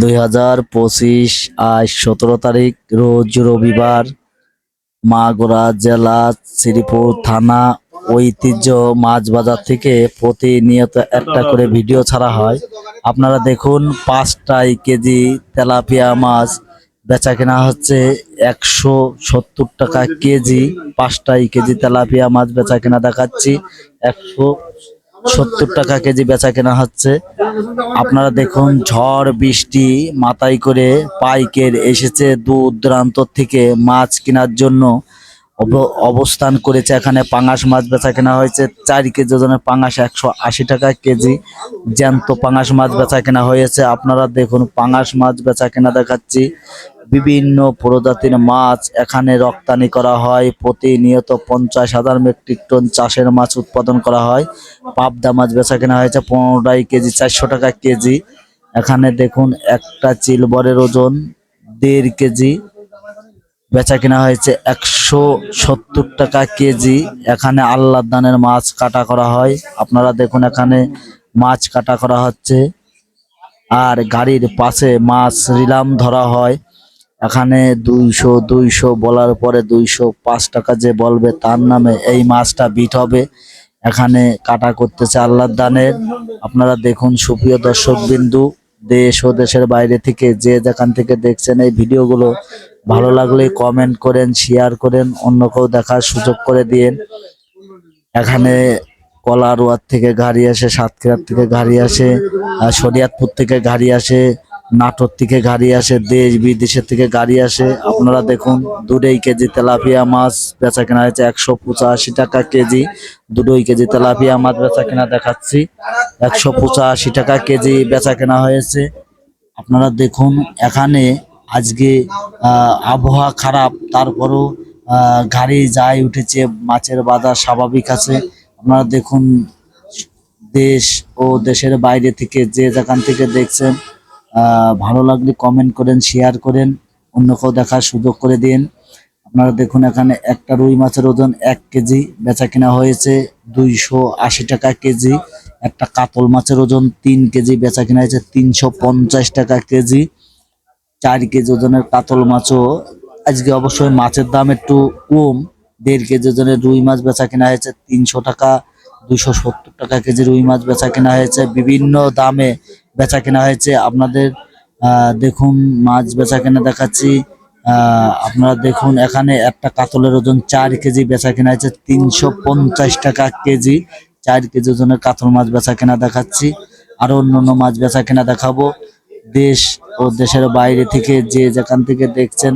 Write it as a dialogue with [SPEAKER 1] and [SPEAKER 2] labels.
[SPEAKER 1] দুই হাজার পঁচিশ আজ সতেরো তারিখ, রোজ রবিবার মাগুরা জেলা শ্রীপুর থানা ঐতিহ্য মাছ বাজার থেকে প্রতিনিয়ত একটা করে ভিডিও ছাড়া হয়। আপনারা দেখুন পাঁচটাই কেজি তেলাপিয়া মাছ বেচা কেনা হচ্ছে একশো সত্তর টাকা কেজি। পাঁচটাই কেজি তেলাপিয়া মাছ বেচা কেনা দেখাচ্ছি, একশো সত্তর টাকা কেজি বেচা কেনা হচ্ছে। আপনারা দেখুন, ঝড়, বৃষ্টি মাথায় করে পাইকের এসেছে দূর দূরান্ত থেকে মাছ কেনার জন্য। অব- অবস্থান করেছে এখানে পাঙাশ মাছ বেচা কেনা হয়েছে। চার কেজি ওজনের পাঙাশ একশো আশি টাকা কেজি। জ্যান্ত পাঙাশ মাছ বেচা কেনা হয়েছে। আপনারা দেখুন, পাঙাশ মাছ বেচা কেনা দেখাচ্ছি। বিভিন্ন প্রজাতির মাছ এখানে রপ্তানি করা হয়। প্রতিনিয়ত পঞ্চাশ হাজার মেট্রিক টন চাষের মাছ উৎপাদন করা হয়। পাবদা মাছ বেচা কেনা হয়েছে পনেরোটাই কেজি, চারশো টাকা কেজি। এখানে দেখুন, একটা চিলবরের ওজন দেড় কেজি। বেচা কেনা হয়েছে একশো সত্তর টাকা কেজি। এখানে আল্লাহ দানের মাছ কাটা করা হয়। আপনারা দেখুন, এখানে মাছ কাটা করা হচ্ছে। আর গাড়ির পাশে মাছ রিলাম ধরা হয়। এখানে দুইশো দুইশো বলার পরে দুইশো পাঁচ টাকা যে বলবে তার নামে এই মাছটা বিট হবে। এখানে কাটা করতেছে আল্লাহ দানের। আপনারা দেখুন সুপ্রিয় দর্শক বিন্দু দেশ ও দেশের বাইরে থেকে যে যেখান থেকে দেখছেন এই ভিডিওগুলো ভালো লাগলে কমেন্ট করেন শেয়ার করেন অন্য কেউ দেখার সুযোগ করে দিন এখানে কলারোয়ার থেকে গাড়ি আসে সাতক্ষীরার থেকে গাড়ি আসে আহ, শরিয়াতপুর থেকে গাড়ি আসে নাটোর থেকে গাড়ি আসে, দেশ বিদেশের থেকে গাড়ি আসে। আপনারা দেখুন, দুটোই কেজি তেলাপিয়া মাছ বেচা কেনা হয়েছে একশো পঁচাশি টাকা কেজি। দুটোই কেজি তেলাপিয়া মাছ বেচা কেনা দেখাচ্ছি। একশো পঁচাশি টাকা কেজি বেচা কেনা হয়েছে। আপনারা দেখুন, এখানে আজকে আবহাওয়া খারাপ, তারপরও গাড়ি যায় উঠেছে, মাছের বাজার স্বাভাবিক আছে। আপনারা দেখুন, দেশ ও দেশের বাইরে থেকে যে যেখান থেকে দেখছেন ভালো লাগলে কমেন্ট করেন শেয়ার করেন অন্য কেউ দেখার সুযোগ করে দিন। আপনারা দেখুন এখানে একটা রুই মাছের ওজন এক কেজি বেচা কিনা হয়েছে দুইশো আশি টাকা কেজি। একটা কাতল মাছের ওজন তিন কেজি বেচা কিনা হয়েছে তিনশো পঞ্চাশ টাকা কেজি। চার কেজি ওজনের কাতল মাছও। আজকে অবশ্যই মাছের দাম একটু কম। দেড় কেজি ওজনের রুই মাছ বেচা কেনা হয়েছে তিনশো টাকা দুইশো সত্তর টাকা কেজি রুই মাছ বেচা কেনা হয়েছে। বিভিন্ন দামে বেচা কেনা হয়েছে। আপনাদের দেখুন, মাছ বেচা কেনা দেখাচ্ছি। আপনারা দেখুন, এখানে একটা কাতলের ওজন চার কেজি বেচা কেনা হয়েছে। তিনশো পঞ্চাশ টাকা কেজি, চার কেজি ওজনের কাতল মাছ বেচা কেনা দেখাচ্ছি। আরও অন্যান্য মাছ বেচা কেনা দেখাবো। দেশ ও দেশের বাইরে থেকে যে যেখান থেকে দেখছেন